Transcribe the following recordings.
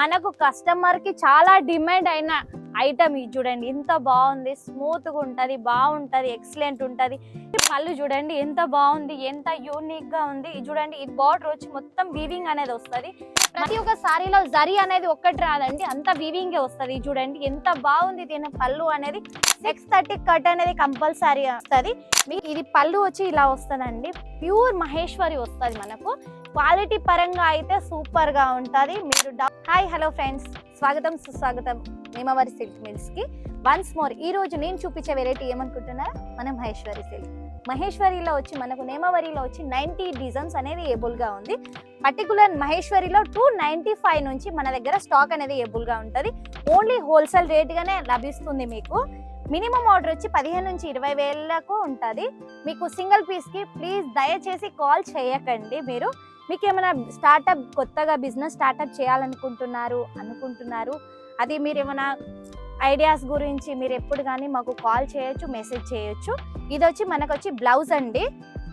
మనకు కస్టమర్కి చాలా డిమాండ్ అయిన ఐటమ్ ఇది చూడండి. ఎంత బాగుంది. స్మూత్గా ఉంటది బాగుంటది ఎక్సలెంట్ ఉంటది. పళ్ళు చూడండి ఎంత బాగుంది ఎంత యూనిక్గా ఉంది. ఇది చూడండి ఈ బార్డర్ వచ్చి మొత్తం వీవింగ్ అనేది వస్తుంది. ప్రతి ఒక్క సారీలో జరీ అనేది ఒక్కటి రాదండి. అంత వీవింగ్ వస్తుంది. ఇది చూడండి ఎంత బాగుంది దీని పళ్ళు అనేది. సిక్స్ థర్టీ కట్ అనేది కంపల్సరీ వస్తుంది. మీకు ఇది పళ్ళు వచ్చి ఇలా వస్తుందండి. ప్యూర్ మహేశ్వరి వస్తుంది మనకు. క్వాలిటీ పరంగా అయితే సూపర్గా మీరు హాయ్ హలో ఫ్రెండ్స్. స్వాగతం సుస్వాగతం మేమవారి సిల్క్ మిల్స్కి. వన్స్ మోర్ ఈ రోజు నేను చూపించే వెరైటీ ఏమనుకుంటున్నారా? మన మహేశ్వరి సిల్క్. మహేశ్వరిలో వచ్చి మనకు నేమవరిలో వచ్చి నైన్టీ డిజైన్స్ అనేది ఏబుల్గా ఉంది. పర్టికులర్ మహేశ్వరిలో టూ నైన్టీ ఫైవ్ నుంచి మన దగ్గర స్టాక్ అనేది ఏబుల్గా ఉంటుంది. ఓన్లీ హోల్సేల్ రేట్గానే లభిస్తుంది మీకు. మినిమం ఆర్డర్ వచ్చి పదిహేను నుంచి ఇరవై వేలకు ఉంటుంది. మీకు సింగిల్ పీస్కి ప్లీజ్ దయచేసి కాల్ చేయకండి మీరు. మీకు ఏమైనా స్టార్టప్ కొత్తగా బిజినెస్ స్టార్టప్ చేయాలనుకుంటున్నారు అనుకుంటున్నారు? అది మీరు ఏమైనా ఐడియాస్ గురించి మీరు ఎప్పుడు కానీ మాకు కాల్ చేయొచ్చు మెసేజ్ చేయొచ్చు. ఇది వచ్చి మనకు వచ్చి బ్లౌజ్ అండి.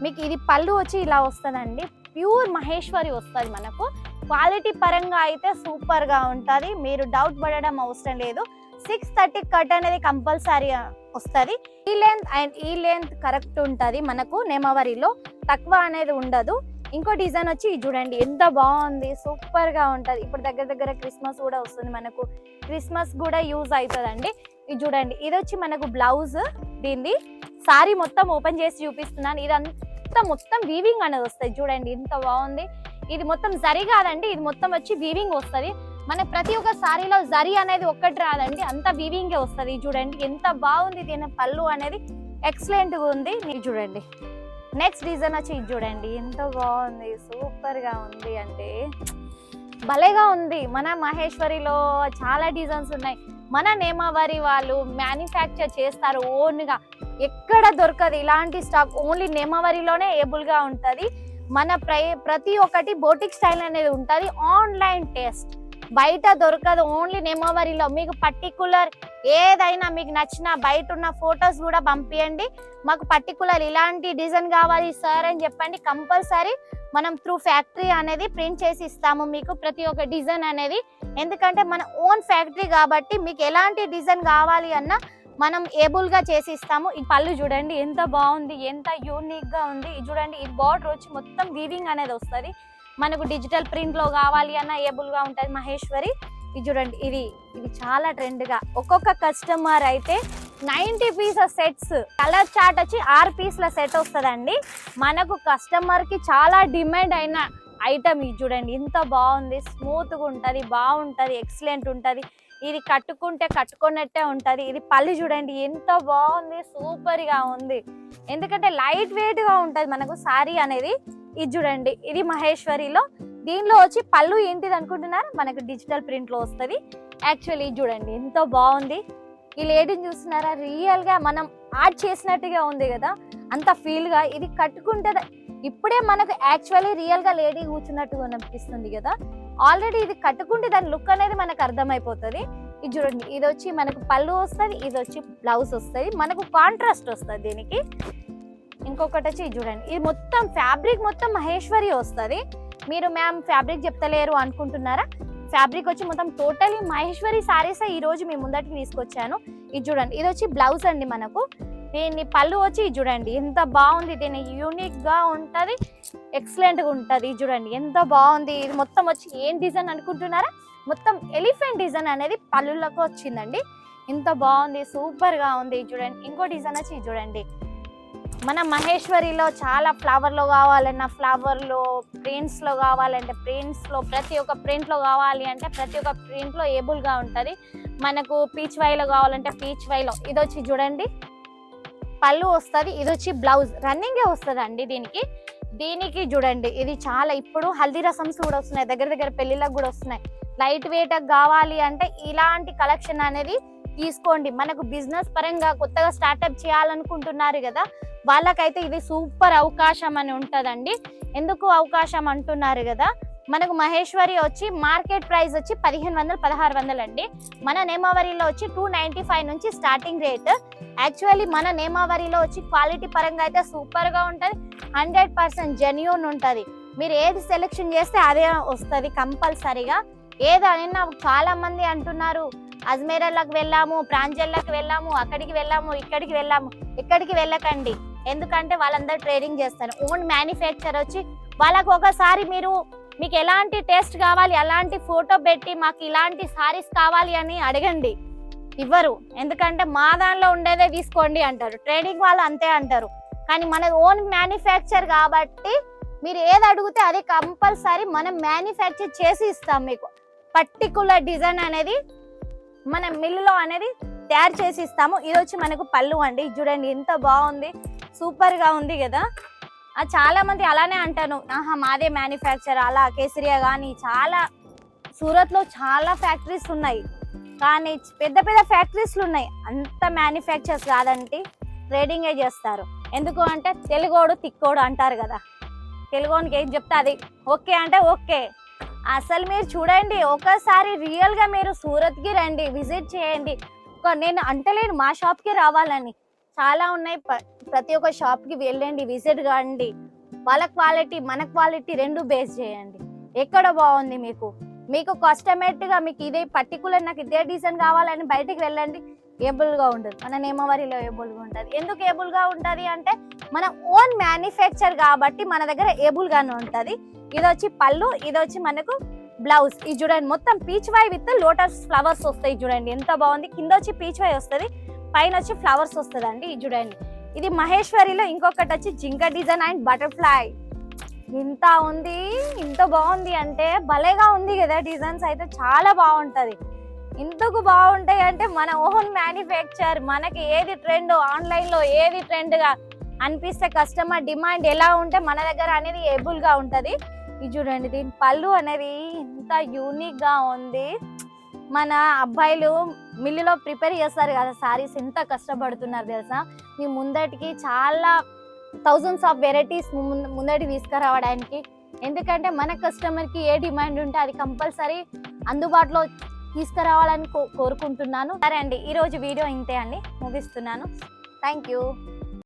మీకు ఇది పళ్ళు వచ్చి ఇలా వస్తుందండి. ప్యూర్ మహేశ్వరి వస్తుంది మనకు. క్వాలిటీ పరంగా అయితే సూపర్గా ఉంటుంది. మీరు డౌట్ పడడం అవసరం లేదు. సిక్స్ థర్టీ కట్ అనేది కంపల్సరీ వస్తుంది. ఈ లెంత్ అండ్ ఈ లెంత్ కరెక్ట్ ఉంటుంది మనకు నెమవరిలో. తక్కువ అనేది ఉండదు. ఇంకో డిజైన్ వచ్చి ఇది చూడండి ఎంత బాగుంది సూపర్గా ఉంటది. ఇప్పుడు దగ్గర దగ్గర క్రిస్మస్ కూడా వస్తుంది మనకు. క్రిస్మస్ కూడా యూజ్ అవుతుందండి. ఇది చూడండి ఇది వచ్చి మనకు బ్లౌజ్ దీన్ని సారీ మొత్తం ఓపెన్ చేసి చూపిస్తున్నాను. ఇదంతా మొత్తం వీవింగ్ అనేది వస్తుంది చూడండి ఎంత బాగుంది. ఇది మొత్తం జరి కాదండి ఇది మొత్తం వచ్చి వీవింగ్ వస్తుంది. మన ప్రతి ఒక్క సారీలో జరి అనేది ఒక్కటి రాదండి అంత వీవింగే వస్తుంది. చూడండి ఎంత బాగుంది దీని పళ్ళు అనేది. ఎక్సలెంట్గా ఉంది. ఇది చూడండి. నెక్స్ట్ డిజైన్ వచ్చి ఇది చూడండి. ఎంత బాగుంది. సూపర్గా ఉంది అంటే భలేగా ఉంది. మన మహేశ్వరిలో చాలా డిజైన్స్ ఉన్నాయి. మన నేమావారి వాళ్ళు మ్యానుఫ్యాక్చర్ చేస్తారు ఓన్గా ఎక్కడ దొరకదు. ఇలాంటి స్టాక్ ఓన్లీ నేమవరిలోనే ఏబుల్గా ఉంటుంది. మన ప్రై ప్రతి ఒక్కటి బోటిక్ స్టైల్ అనేది ఉంటుంది. ఆన్లైన్ టెస్ట్ బయట దొరకదు. ఓన్లీ నెమోవరిలో మీకు పర్టికులర్ ఏదైనా మీకు నచ్చిన బయట ఉన్న ఫొటోస్ కూడా పంపించండి మాకు పర్టికులర్ ఇలాంటి డిజైన్ కావాలి సార్ అని చెప్పండి. కంపల్సరీ మనం త్రూ ఫ్యాక్టరీ అనేది ప్రింట్ చేసి ఇస్తాము మీకు ప్రతి ఒక్క డిజైన్ అనేది. ఎందుకంటే మన ఓన్ ఫ్యాక్టరీ కాబట్టి మీకు ఎలాంటి డిజైన్ కావాలి అన్నా మనం ఏబుల్గా చేసి ఇస్తాము. ఈ పళ్ళు చూడండి ఎంత బాగుంది ఎంత యూనిక్గా ఉంది. ఇది చూడండి ఈ బార్డర్ వచ్చి మొత్తం వీవింగ్ అనేది వస్తుంది. మనకు డిజిటల్ ప్రింట్లో కావాలి అన్న ఏబుల్గా ఉంటుంది మహేశ్వరి. ఇది చూడండి ఇది ఇది చాలా ట్రెండ్గా. ఒక్కొక్క కస్టమర్ అయితే ninety pieces sets colour chart వచ్చి ఆరు పీస్ల సెట్ వస్తుందండి. మనకు కస్టమర్కి చాలా డిమాండ్ అయిన ఐటమ్ ఇది చూడండి ఎంత బాగుంది స్మూత్గా బాగుంటుంది బాగుంటది ఎక్సలెంట్ ఉంటుంది. ఇది కట్టుకుంటే కట్టుకున్నట్టే ఉంటుంది. ఇది పళ్ళు చూడండి ఎంత బాగుంది సూపర్గా ఉంది. ఎందుకంటే లైట్ వెయిట్గా మనకు సారీ అనేది. ఇది చూడండి ఇది మహేశ్వరిలో. దీనిలో వచ్చి పళ్ళు ఏంటిది అనుకుంటున్నారు? మనకు డిజిటల్ ప్రింట్లో వస్తుంది. యాక్చువల్లీ ఇది చూడండి ఎంతో బాగుంది. ఈ లేడీని చూస్తున్నారా? రియల్గా మనం ఆర్ట్ చేసినట్టుగా ఉంది కదా. అంత ఫీల్గా ఇది కట్టుకుంటే ఇప్పుడే మనకు యాక్చువల్లీ రియల్గా లేడీ కూర్చున్నట్టుగా అనిపిస్తుంది కదా. ఆల్రెడీ ఇది కట్టుకుంటే దాని లుక్ అనేది మనకు అర్థమైపోతుంది. ఇది చూడండి ఇది వచ్చి మనకు పళ్ళు వస్తుంది ఇది వచ్చి బ్లౌజ్ వస్తుంది. మనకు కాంట్రాస్ట్ వస్తుంది దీనికి. ఇంకొకటి వచ్చి ఇది చూడండి. ఇది మొత్తం ఫ్యాబ్రిక్ మొత్తం మహేశ్వరి వస్తుంది. మీరు మ్యామ్ ఫ్యాబ్రిక్ చెప్తలేరు అనుకుంటున్నారా? ఫ్యాబ్రిక్ వచ్చి మొత్తం టోటలీ మహేశ్వరి సారీస్ ఈ రోజు మీ ముందటికి తీసుకొచ్చాను. ఇది చూడండి. ఇది వచ్చి బ్లౌజ్ అండి మనకు. దీన్ని పళ్ళు వచ్చి ఇది చూడండి. ఎంత బాగుంది. దీని యూనిక్గా ఉంటుంది. ఎక్సలెంట్గా ఉంటుంది. ఇది చూడండి. ఎంత బాగుంది. ఇది మొత్తం వచ్చి ఏం డిజైన్ అనుకుంటున్నారా? మొత్తం ఎలిఫెంట్ డిజైన్ అనేది పళ్ళులకు వచ్చిందండి. ఎంత బాగుంది. సూపర్గా ఉంది. ఇది చూడండి. ఇంకో డిజైన్ వచ్చి ఇది చూడండి. మన మహేశ్వరిలో చాలా ఫ్లవర్లో కావాలన్నా ఫ్లవర్లో ప్రింట్స్లో కావాలంటే ప్రింట్స్లో ప్రతి ఒక్క ప్రింట్లో కావాలి అంటే ప్రతి ఒక్క ప్రింట్లో ఏబుల్గా ఉంటుంది. మనకు పీచ్ వైలో కావాలంటే పీచ్ వైలో ఇది వచ్చి చూడండి. పళ్ళు వస్తుంది ఇది వచ్చి బ్లౌజ్ రన్నింగే వస్తుంది అండి దీనికి. దీనికి చూడండి ఇది చాలా ఇప్పుడు హల్దీ రసమ్స్ కూడా వస్తున్నాయి. దగ్గర దగ్గర పెళ్ళిళ్ళకి కూడా వస్తున్నాయి. లైట్ వెయిట్ కావాలి అంటే ఇలాంటి కలెక్షన్ అనేది తీసుకోండి. మనకు బిజినెస్ పరంగా కొత్తగా స్టార్టప్ చేయాలనుకుంటున్నారు కదా వాళ్ళకైతే ఇది సూపర్ అవకాశం అని ఉంటుందండి. ఎందుకు అవకాశం అంటున్నారు కదా మనకు మహేశ్వరి వచ్చి మార్కెట్ ప్రైస్ వచ్చి పదిహేను వందలు పదహారు వందలు అండి. మన నేమావరిలో వచ్చి టూ నైంటీ ఫైవ్ నుంచి స్టార్టింగ్ రేట్. యాక్చువల్లీ మన నేమావరిలో వచ్చి క్వాలిటీ పరంగా అయితే సూపర్గా ఉంటుంది. హండ్రెడ్ పర్సెంట్ జెన్యూన్ ఉంటుంది. మీరు ఏది సెలెక్షన్ చేస్తే అదే వస్తుంది కంపల్సరీగా. ఏదైనా చాలా మంది అంటున్నారు అజ్మేరాలకు వెళ్ళాము ప్రాంజల్లకు వెళ్ళాము అక్కడికి వెళ్ళాము ఇక్కడికి వెళ్ళాము. ఇక్కడికి వెళ్ళకండి. ఎందుకంటే వాళ్ళందరూ ట్రేడింగ్ చేస్తారు. ఓన్ మ్యానుఫ్యాక్చర్ వచ్చి వాళ్ళకు ఒకసారి మీరు మీకు ఎలాంటి టేస్ట్ కావాలి అలాంటి ఫోటో పెట్టి మాకు ఇలాంటి సారీస్ కావాలి అని అడగండి. ఇవ్వరు. ఎందుకంటే మా దానిలో ఉండేదే తీసుకోండి అంటారు. ట్రేడింగ్ వాళ్ళు అంతే అంటారు. కానీ మన ఓన్ మ్యానుఫ్యాక్చర్ కాబట్టి మీరు ఏది అడిగితే అది కంపల్సరీ మనం మ్యానుఫ్యాక్చర్ చేసి ఇస్తాం మీకు. పర్టికులర్ డిజైన్ అనేది మన మిల్లులో అనేది తయారు చేసి ఇస్తాము. ఇది వచ్చి మనకు పళ్ళు అండి. ఇది చూడండి ఎంత బాగుంది. సూపర్గా ఉంది కదా. ఆ చాలా మంది అలానే అంటాను ఆహా మాదే మ్యానుఫ్యాక్చర్ అలా కేసరియా కానీ చాలా సూరత్లో చాలా ఫ్యాక్టరీస్ ఉన్నాయి. కానీ పెద్ద పెద్ద ఫ్యాక్టరీస్లు ఉన్నాయి. అంత మ్యానుఫ్యాక్చర్స్ కాదంటే ట్రేడింగే చేస్తారు. ఎందుకు అంటే తెలుగోడు తిక్కోడు అంటారు కదా. తెలుగోనికి ఏం చెప్తే అది ఓకే అంటే ఓకే. అసలు మీరు చూడండి ఒకసారి రియల్గా మీరు సూరత్కి రండి విజిట్ చేయండి. నేను అంటలేను మా షాప్కి రావాలని. చాలా ఉన్నాయి ప్రతి ఒక్క షాప్కి వెళ్ళండి విజిట్ కాండి. వాళ్ళ క్వాలిటీ మన క్వాలిటీ రెండు బేస్ చేయండి. ఎక్కడ బాగుంది మీకు? మీకు కస్టమేట్గా మీకు ఇదే పర్టికులర్ నాకు ఇదే డిజైన్ కావాలని బయటికి వెళ్ళండి ఏబుల్గా ఉంటుంది మన నేమవరిలో ఏబుల్గా ఉంటుంది ఎందుకు ఏబుల్గా ఉంటుంది అంటే మన ఓన్ మ్యానుఫ్యాక్చర్ కాబట్టి మన దగ్గర ఏబుల్గానే ఉంటుంది. ఇది వచ్చి పళ్ళు ఇది వచ్చి మనకు బ్లౌజ్. ఇది చూడండి మొత్తం పీచ్ వై విత్ లోటస్ ఫ్లవర్స్ వస్తాయి చూడండి. ఎంత బాగుంది. కింద వచ్చి పీచ్ వై వస్తుంది పైన వచ్చి ఫ్లవర్స్ వస్తుంది అండి ఇది చూడండి. ఇది మహేశ్వరిలో ఇంకొకటి వచ్చి జింక డిజైన్ అండ్ బటర్ఫ్లై. ఇంత ఉంది ఇంత బాగుంది అంటే భలేగా ఉంది కదా డిజైన్స్ అయితే చాలా బాగుంటుంది. ఇంతకు బాగుంటాయి అంటే మన ఓన్ మ్యానుఫ్యాక్చర్ మనకి ఏది ట్రెండ్ ఆన్లైన్లో ఏది ట్రెండ్గా అనిపిస్తే కస్టమర్ డిమాండ్ ఎలా ఉంటే మన దగ్గర అనేది ఏబుల్గా ఉంటుంది. ఇది చూడండి దీని పళ్ళు అనేది ఇంత యూనిక్గా ఉంది. మన అబ్బాయిలు మిల్లులో ప్రిపేర్ చేస్తారు కదా సారీస్ ఎంత కష్టపడుతున్నారు తెలుసా? మీ ముందటికి చాలా థౌజండ్స్ ఆఫ్ వెరైటీస్ ముందటి తీసుకురావడానికి. ఎందుకంటే మన కస్టమర్కి ఏ డిమాండ్ ఉంటే అది కంపల్సరీ అందుబాటులో తీసుకురావాలని కో- కోరుకుంటున్నాను. సరే అండి ఈరోజు వీడియో ఇంతే అండి ముగిస్తున్నాను. Thank you